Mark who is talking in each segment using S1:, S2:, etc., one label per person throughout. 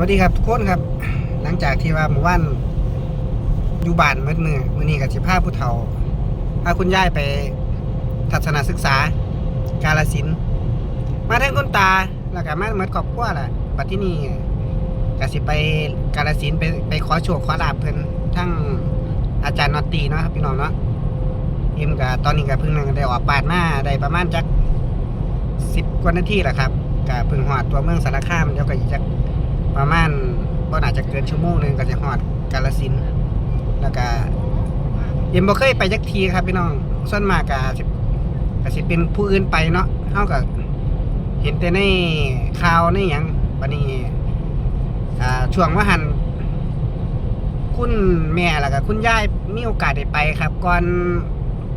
S1: วัสดีครับทุกคนครับ หลังจากที่ว่าหมู่บ้านอยู่บ้านเมื่อมือมือนี้กับสิพาผู้เฒ่าพาคุณยายไปทัศนศึกษา กาลสิน มาทั้งคุณตาแล้วก็มาเมือนครอบครัวแหละปัจที่นี่ก็สิไปกาลสินไปไปขอโชคขอลาบเพิ่นทั้งอาจารย์นอตตีเนาะครับพี่น้องเนาะเอ็มกับตอนนี้ก็เพิ่งได้ออกบาดมาได้ประมาณจักสิบกว่านาทีแหละครับก็เพิ่งหอดตัวเมืองสารคามเดี๋ยวก็จัก ประมาณก็น่าจจะเกินชั่วโมงหนึ่งก็จะฮอดกาลสินแล้วก็ยังบ่เคยไปจักทีครับพี่น้องส่วนมากก็สิก็สิเป็นผู้อื่นไปเนาะเฮาก็เห็นแต่ในข่าวในหยังบัดนี้อ่าช่วงว่าหันคุณแม่แล้วก็คุณยายมีโอกาสได้ไปครับ ก่อน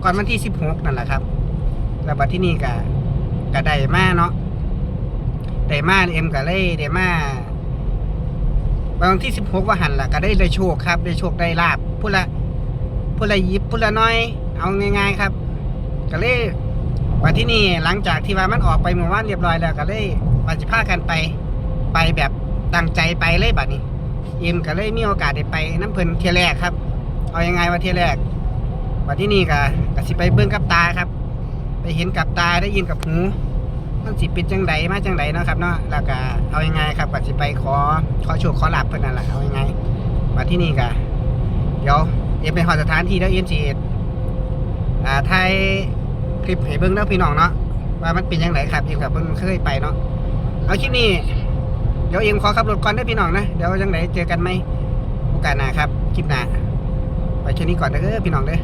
S1: ก่อนวันที่16นั่นแหละครับ แล้วบัดที่นี่ก็ก็ได้มาเนาะได้มาเอ็มก็เลยได้มา วันที่สิบหกว่าหันล่ะก็ได้ได้โชคครับ ได้โชคได้ลาบพูดละพูดละยิบพูดละน้อย เอาง่ายๆครับ ก็เลยวันที่นี่หลังจากที่ว่ามันออกไปเมื่อวานเรียบร้อยแล้วก็เลยปฏิภากันไปไปแบบตั้งใจไปเลยบัดนี้เอ็มก็เลยมีโอกาสได้ไปน้ำเพลินเที่ยแรกครับ เอายังไงว่าเที่ยแรกวันที่นี่ก็ก็สิไปเบิ่งกับตาครับ ไปเห็นกับตาได้ยินกับหู มันสิเป็นจังไดมาจังไดเนาะครับเนาะแล้วก็เอายังไงครับก็สิไปขอขอโชคขอหลาบเพิ่อนนั่นแหละเอายังไงมาที่นี่ก็เดี๋ยวเอ็มไปหอสถานที่แล้วเอ็มสิอ่าถ่ายคลิปให้เบิ่งเด้อพี่น้องเนาะว่ามันเป็นยังไงครับเอ็มกับเพิ่งเคยไปเนาะเอาคลิปนี้เดี๋ยวเอ็มขอขับรถก่อนเด้พี่น้องนะเดี๋ยวจังไดเจอกันไหมโอกาสหน้าครับคลิปหน้าไปแค่นี้ก่อนเด้อพี่น้องเด้อ